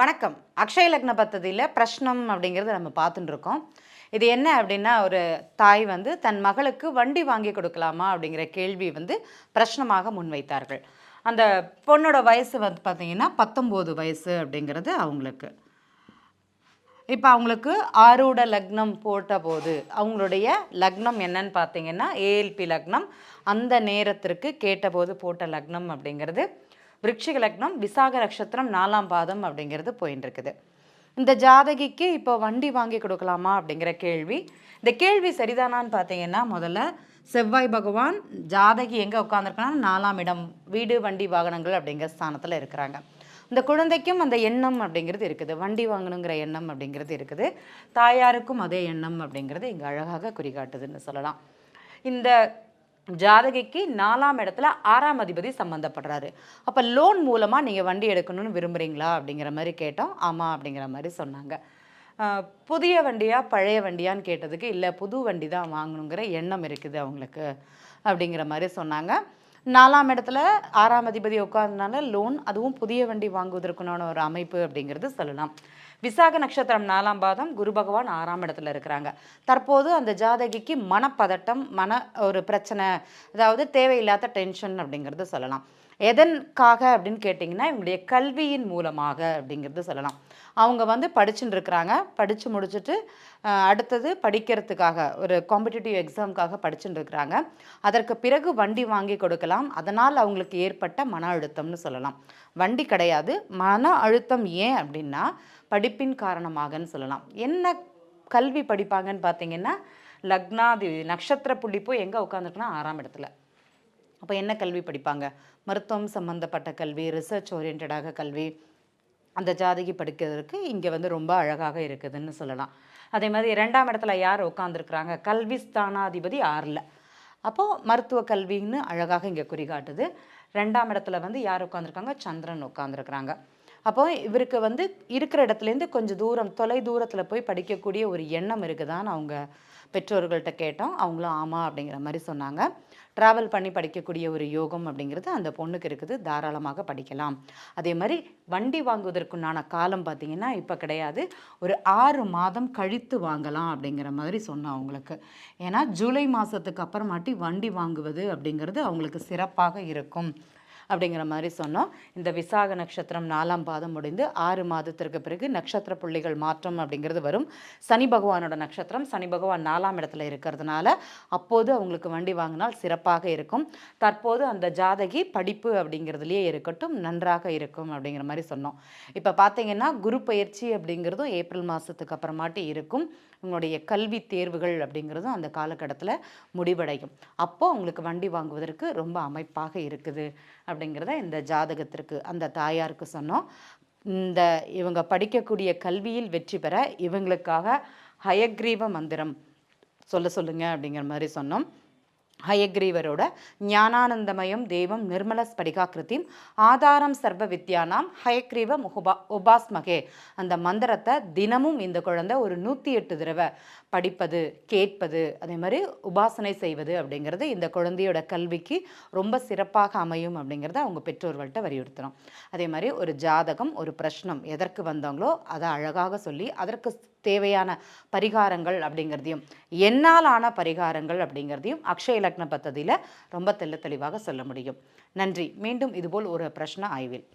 வணக்கம். அக்ஷய லக்ன பத்ததியில் பிரஷ்னம் அப்படிங்கிறத நம்ம பார்த்துட்டு இருக்கோம். இது என்ன அப்படின்னா ஒரு தாய் வந்து தன் மகளுக்கு வண்டி வாங்கி கொடுக்கலாமா அப்படிங்கிற கேள்வி வந்து பிரஷ்னமாக முன்வைத்தார்கள். அந்த பொண்ணோட வயசு வந்து பார்த்தீங்கன்னா பத்தொம்போது வயசு அப்படிங்கிறது அவங்களுக்கு. இப்போ அவங்களுக்கு ஆரூட லக்னம் போட்ட போது அவங்களுடைய லக்னம் என்னன்னு பார்த்தீங்கன்னா ஏஎல்பி லக்னம். அந்த நேரத்திற்கு கேட்டபோது போட்ட லக்னம் அப்படிங்கிறது விருட்சிக லக்னம் விசாக நட்சத்திரம் நாலாம் பாதம் அப்படிங்கிறது போயின்னு இருக்குது. இந்த ஜாதகிக்கு இப்போ வண்டி வாங்கி கொடுக்கலாமா அப்படிங்கிற கேள்வி. இந்த கேள்வி சரிதானான்னு பார்த்தீங்கன்னா முதல்ல செவ்வாய் பகவான் ஜாதகி எங்கே உட்காந்துருக்காங்கன்னா நாலாம் இடம் வீடு வண்டி வாகனங்கள் அப்படிங்கிற ஸ்தானத்தில் இருக்கிறாங்க. இந்த குழந்தைக்கும் அந்த எண்ணம் அப்படிங்கிறது இருக்குது. வண்டி வாங்கணுங்கிற எண்ணம் அப்படிங்கிறது இருக்குது. தாயாருக்கும் அதே எண்ணம் அப்படிங்கிறது இங்கே அழகாக குறிகாட்டுதுன்னு சொல்லலாம். இந்த ஜாதகிக்கு நாலாம் இடத்துல ஆறாம் அதிபதி சம்மந்தப்படுறாரு அப்போ லோன் மூலமாக நீங்கள் வண்டி எடுக்கணும்னு விரும்புகிறீங்களா அப்படிங்கிற மாதிரி கேட்டோம். ஆமாம் அப்படிங்கிற மாதிரி சொன்னாங்க. புதிய வண்டியா பழைய வண்டியான்னு கேட்டதுக்கு இல்லை புது வண்டி தான் வாங்கணுங்கிற எண்ணம் இருக்குது அவங்களுக்கு அப்படிங்கிற மாதிரி சொன்னாங்க. நாலாம் இடத்துல ஆறாம் அதிபதி உட்கார்ந்தனால லோன் அதுவும் புதிய வண்டி வாங்குவதற்குனான ஒரு அமைப்பு அப்படிங்கிறது சொல்லலாம். விசாக நட்சத்திரம் நாலாம் பாதம் குரு பகவான் ஆறாம் இடத்துல இருக்கிறாங்க. தற்போது அந்த ஜாதகிக்கு மனப்பதட்டம் மன ஒரு பிரச்சனை அதாவது தேவையில்லாத டென்ஷன் அப்படிங்கிறது சொல்லலாம். எதற்காக அப்படின்னு கேட்டிங்கன்னா இவங்களுடைய கல்வியின் மூலமாக அப்படிங்கிறது சொல்லலாம். அவங்க வந்து படிச்சுட்டு இருக்கிறாங்க படித்து முடிச்சுட்டு அடுத்தது படிக்கிறதுக்காக ஒரு காம்படிட்டிவ் எக்ஸாமுக்காக படிச்சுட்டு இருக்கிறாங்க அதற்கு பிறகு வண்டி வாங்கி கொடுக்கலாம். அதனால் அவங்களுக்கு ஏற்பட்ட மன அழுத்தம்னு சொல்லலாம். வண்டி கிடையாது. மன அழுத்தம் ஏன் அப்படின்னா படிப்பின் காரணமாகன்னு சொல்லலாம். என்ன கல்வி படிப்பாங்கன்னு பார்த்தீங்கன்னா லக்னாதி நட்சத்திர புள்ளி போய் எங்கே உட்காந்துருக்குன்னா ஆறாம் இடத்துல. அப்போ என்ன கல்வி படிப்பாங்க? மருத்துவம் சம்மந்தப்பட்ட கல்வி ரிசர்ச் ஓரியன்டாக கல்வி அந்த ஜாதகி படிக்கிறதுக்கு இங்கே வந்து ரொம்ப அழகாக இருக்குதுன்னு சொல்லலாம். அதே மாதிரி இரண்டாம் இடத்துல யார் உட்காந்துருக்குறாங்க கல்வி ஸ்தானாதிபதி ஆறில். அப்போது மருத்துவ கல்வின்னு அழகாக இங்கே குறிகாட்டுது. ரெண்டாம் இடத்துல வந்து யார் உட்காந்துருக்காங்க சந்திரன் உட்காந்துருக்குறாங்க அப்போ இவருக்கு வந்து இருக்கிற இடத்துலேருந்து கொஞ்சம் தூரம் தொலை தூரத்தில் போய் படிக்கக்கூடிய ஒரு எண்ணம் இருக்குதான்னு அவங்க பெற்றோர்கள்ட்ட கேட்டோம். அவங்களும் ஆமாம் அப்படிங்கிற மாதிரி சொன்னாங்க. ட்ராவல் பண்ணி படிக்கக்கூடிய ஒரு யோகம் அப்படிங்கிறது அந்த பொண்ணுக்கு இருக்குது. தாராளமாக படிக்கலாம். அதே மாதிரி வண்டி வாங்குவதற்குண்டான காலம் பார்த்திங்கன்னா இப்போ கிடையாது. ஒரு ஆறு மாதம் கழித்து வாங்கலாம் அப்படிங்கிற மாதிரி சொன்னோம் அவங்களுக்கு. ஏன்னா ஜூலை மாதத்துக்கு அப்புறமாட்டி வண்டி வாங்குவது அப்படிங்கிறது அவங்களுக்கு சிறப்பாக இருக்கும். அப்படிங்கிற மாதிரி சொன்னோம். இந்த விசாக நட்சத்திரம் நாலாம் பாதம் முடிந்து ஆறு மாதத்திற்கு பிறகு நட்சத்திர புள்ளிகள் மாற்றம் அப்படிங்கிறது வரும். சனி பகவானோட நட்சத்திரம் சனி பகவான் நாலாம் இடத்துல இருக்கிறதுனால அப்போது அவங்களுக்கு வண்டி வாங்கினால் சிறப்பாக இருக்கும். தற்போது அந்த ஜாதகி படிப்பு அப்படிங்கிறதுலையே இருக்கட்டும் நன்றாக இருக்கும் அப்படிங்கிற மாதிரி சொன்னோம். இப்போ பார்த்தீங்கன்னா குரு பயிற்சி அப்படிங்கிறதும் ஏப்ரல் மாதத்துக்கு அப்புறமாட்டி இருக்கும். உங்களுடைய கல்வி தேர்வுகள் அப்படிங்கிறதும் அந்த காலகட்டத்தில் முடிவடையும். அப்போது உங்களுக்கு வண்டி வாங்குவதற்கு ரொம்ப அமைப்பாக இருக்குது. அப்படி அப்படிங்கிறத இந்த ஜாதகத்திற்கு அந்த தாயாருக்கு சொன்னோம். இந்த இவங்க படிக்கக்கூடிய கல்வியில் வெற்றி பெற இவங்களுக்காக ஹயக்ரீவ மந்திரம் சொல்ல சொல்லுங்க அப்படிங்கிற மாதிரி சொன்னோம். ஹயக்ரீவரோட ஞானானந்தமயம் தெய்வம் நிர்மல ஸ்படிகாக்கிருத்தியும் ஆதாரம் சர்வ வித்யானாம் ஹயக்ரீவ முகுபா உபாஸ்மகே. அந்த மந்திரத்தை தினமும் இந்த குழந்தை ஒரு நூற்றி எட்டு தடவை படிப்பது கேட்பது அதே மாதிரி உபாசனை செய்வது அப்படிங்கிறது இந்த குழந்தையோட கல்விக்கு ரொம்ப சிறப்பாக அமையும் அப்படிங்கிறத அவங்க பெற்றோர்கள்ட்ட வலியுறுத்தணும். அதே மாதிரி ஒரு ஜாதகம் ஒரு பிரஷ்னம் எதற்கு வந்தாங்களோ அதை அழகாக சொல்லி அதற்கு தேவையான பரிகாரங்கள் அப்படிங்கிறதையும் என்னால் ஆன பரிகாரங்கள் அப்படிங்கிறதையும் அக்ஷய லக்ன பத்ததியில் ரொம்ப தெல்ல தெளிவாக சொல்ல முடியும். நன்றி. மீண்டும் இதுபோல் ஒரு பிரச்சனை ஆய்வில்.